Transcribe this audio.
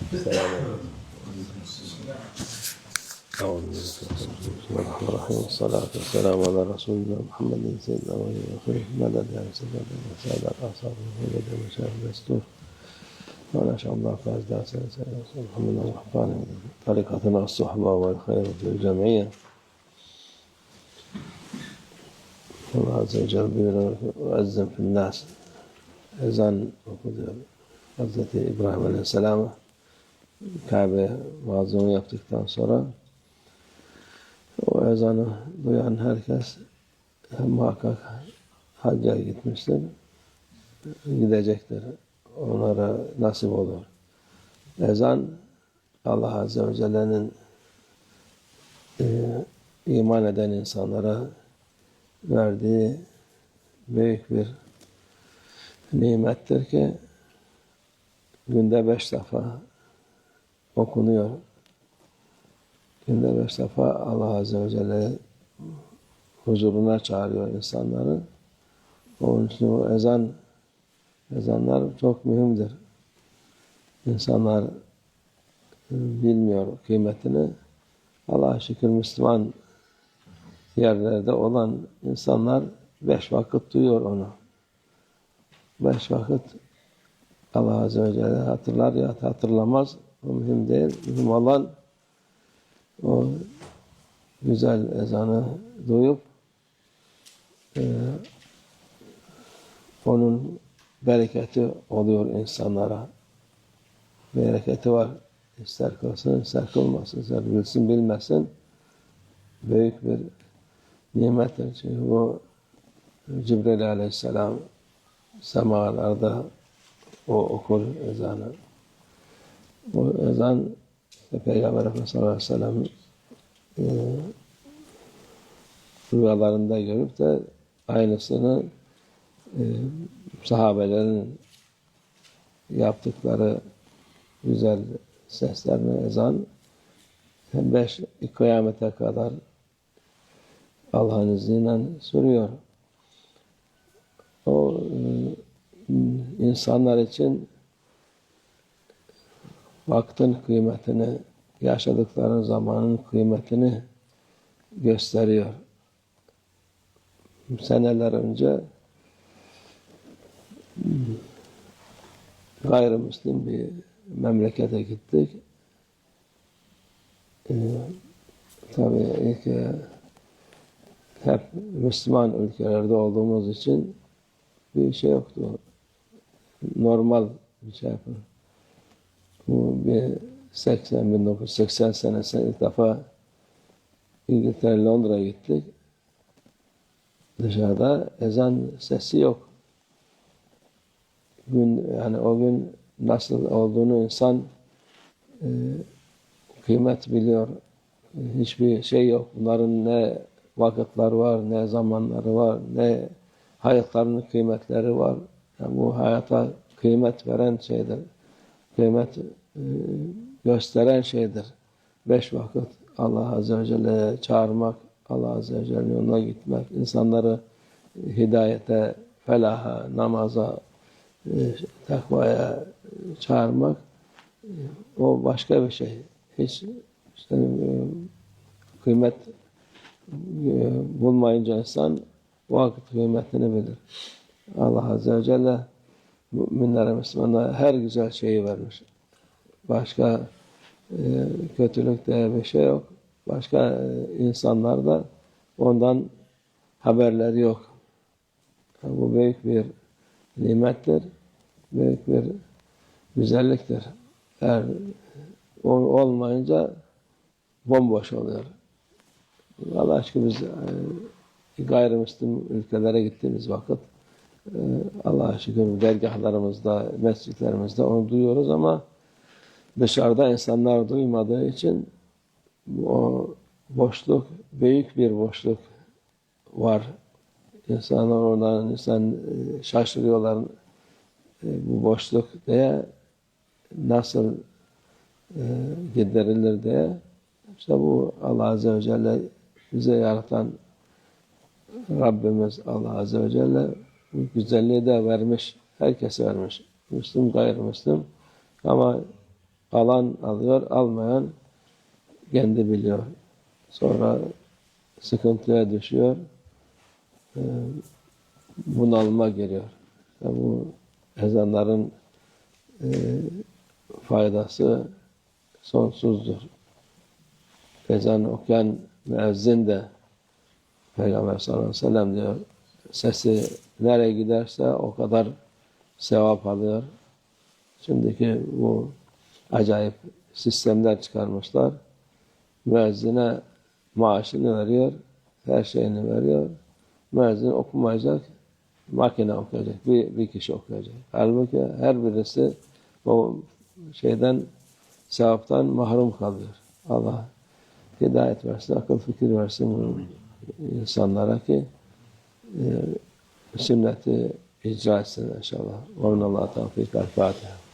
السلام بسم الله الرحمن الرحيم والصلاة والسلام على رسول الله محمد سيدنا ولي وخير مدد يا سيدنا وسادة أصحاب وجد وشاهد دستور وأنا شاء الله فاز داس محمد الرحمن طريقتنا الصحبة والخير في الجمعية الله عز وجل بيقول وأذن في الناس ezan okudu. Hazreti İbrahim Aleyhisselam'a Kabe vaazını yaptıktan sonra o ezanı duyan herkes muhakkak hacca gitmiştir. Gidecektir. Onlara nasip olur. Ezan Allah Azze ve Celle'nin e, iman eden insanlara verdiği büyük bir nimettir ki günde beş defa okunuyor. Günde beş defa Allah Azze ve Celle huzuruna çağırıyor insanları. Onun için o ezan ezanlar çok mühimdir. İnsanlar e, bilmiyor kıymetini. Allah'a şükür Müslüman yerlerde olan insanlar beş vakit duyuyor onu beş vakit Allah Azze ve Celle hatırlar ya hatırlamaz. O mühim değil. Mühim olan o güzel ezanı duyup e, onun bereketi oluyor insanlara. Bereketi var. İster kılsın, ister kılmasın, ister bilsin, bilmesin. Büyük bir nimettir. Çünkü bu Cibril Aleyhisselam semalarda o okur ezanı. O ezan Peygamber Efendimiz sallallahu aleyhi ve e, rüyalarında görüp de aynısını e, sahabelerin yaptıkları güzel seslerini ezan beş kıyamete kadar Allah'ın izniyle sürüyor. O e, insanlar için vaktin kıymetini, yaşadıkları zamanın kıymetini gösteriyor. Seneler önce gayrimüslim bir memlekete gittik. Ee, tabii ilk e, hep Müslüman ülkelerde olduğumuz için bir şey yoktu. Normal bir şey yapın. Bu bir 80, 1980 senesinde ilk defa İngiltere, Londra'ya gittik. Dışarıda ezan sesi yok. Gün yani o gün nasıl olduğunu insan e, kıymet biliyor. Hiçbir şey yok. Bunların ne vakitler var, ne zamanları var, ne hayatlarının kıymetleri var. Yani bu hayata kıymet veren şeydir. Kıymet gösteren şeydir. Beş vakit Allah Azze ve Celle'ye çağırmak, Allah Azze ve Celle'nin yoluna gitmek, insanları hidayete, felaha, namaza, e, takvaya çağırmak o başka bir şey. Hiç işte, e, kıymet bulmayınca insan vakit kıymetini bilir. Allah Azze ve Celle müminlere, Müslümanlara her güzel şeyi vermiş. Başka e, kötülük diye bir şey yok. Başka e, insanlar da ondan haberleri yok. Bu büyük bir nimettir. Büyük bir güzelliktir. Eğer o olmayınca bomboş oluyor. Allah aşkına biz e, gayrimüslim ülkelere gittiğimiz vakit e, Allah'a şükür dergahlarımızda, mescitlerimizde onu duyuyoruz ama dışarıda insanlar duymadığı için o boşluk, büyük bir boşluk var. İnsanlar oradan insan e, şaşırıyorlar bu boşluk diye nasıl giderilir diye. İşte bu Allah Azze ve Celle bize yaratan Rabbimiz Allah Azze ve Celle bu güzelliği de vermiş. Herkese vermiş. Müslüm, gayrimüslim. Ama Alan alıyor, almayan kendi biliyor. Sonra sıkıntıya düşüyor. Ee, bunalıma giriyor. İşte bu ezanların e, faydası sonsuzdur. Ezan okuyan müezzin de Peygamber sallallahu aleyhi ve sellem diyor sesi nereye giderse o kadar sevap alıyor. Şimdiki bu acayip sistemler çıkarmışlar. Müezzine maaşını veriyor, her şeyini veriyor. Müezzin okumayacak, makine okuyacak, bir, bir kişi okuyacak. Halbuki her birisi o şeyden, sevaptan mahrum kalıyor. Allah hidayet versin, akıl fikir versin insanlara ki e, sünneti icra etsin inşallah. Ve minallah tevfik. El Fatiha.